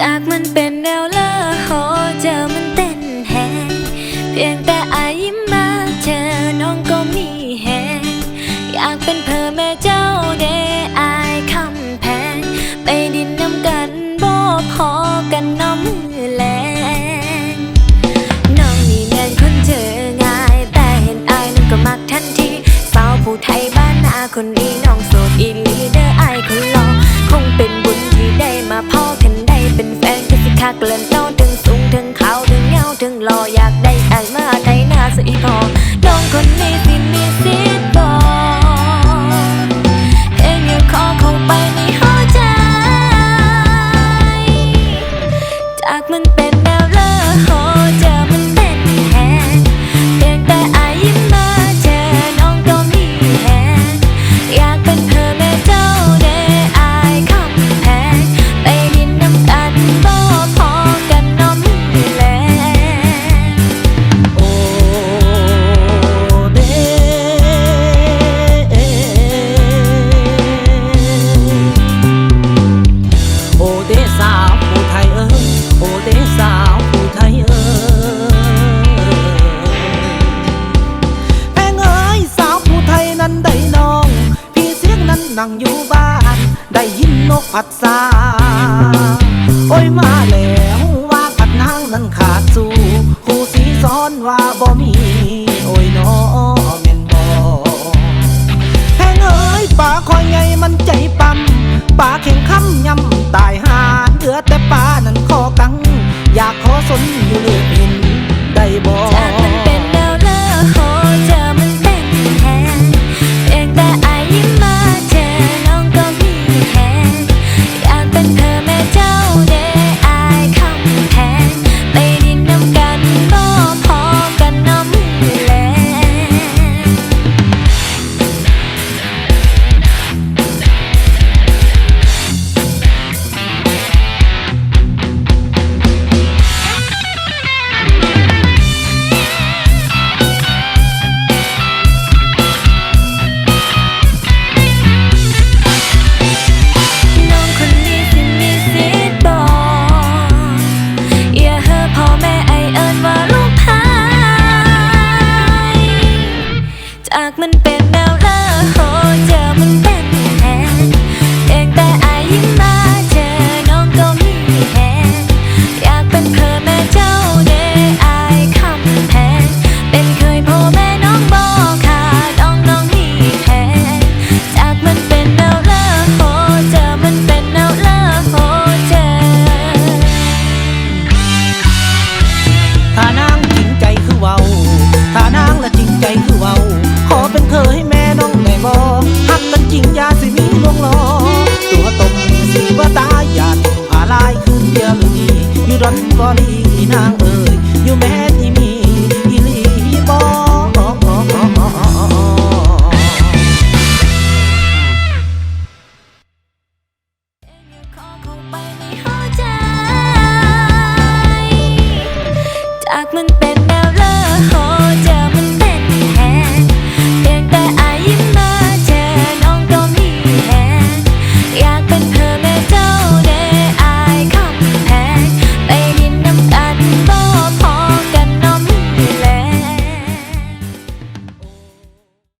จากมันเป็นแนวเลอโหเจอมันเต้นแหงเพียงแต่อายยิ้มมาเจอน้องก็มีแหงอยากเป็นเพอแม่เจ้าเดอายคำแพงไปดินน้ำกันบ่พอกันน้ำมือแลงน้องนี่แม่นคนเจอง่าย แต่เห็นอายนั้นก็มักทันทีสาวผู้ไทยบ้านนาคนดีน้องโสดอีลีเด้ ทักเล่นเต้าถึงสูงถึงเขาถึงเงาถึงหล่ั้นได้น้อง พี่เสียงนั้นนั่งอยู่บ้าน ได้ยินนกอัดซาโอ้ยมาแล้วว่าผัดนางนั้นขาดสู่ครูสีซ้อนว่าบ่มี โอ้ยน้อเมนบอแหงเอ้ยป่าคอยไงมันใจปั๊มป่าเข่งคำยำตายหาเหลือแต่ป่านั้นคอกัง อยากขอสนอยู่เรื่อยได้บอกางและจริงใจคือเว้า ขอเป็นเธอให้แม่น้องได้บ่หักกันจริงยาสิมีลวงหลอ ตัวตบสีว่าตายหยาดอะไรคืนเดียวหรือนี้อยู่ดอนบอลีนางเอ่ยอยู่แม่ที่มีอีลีบ่จากมัน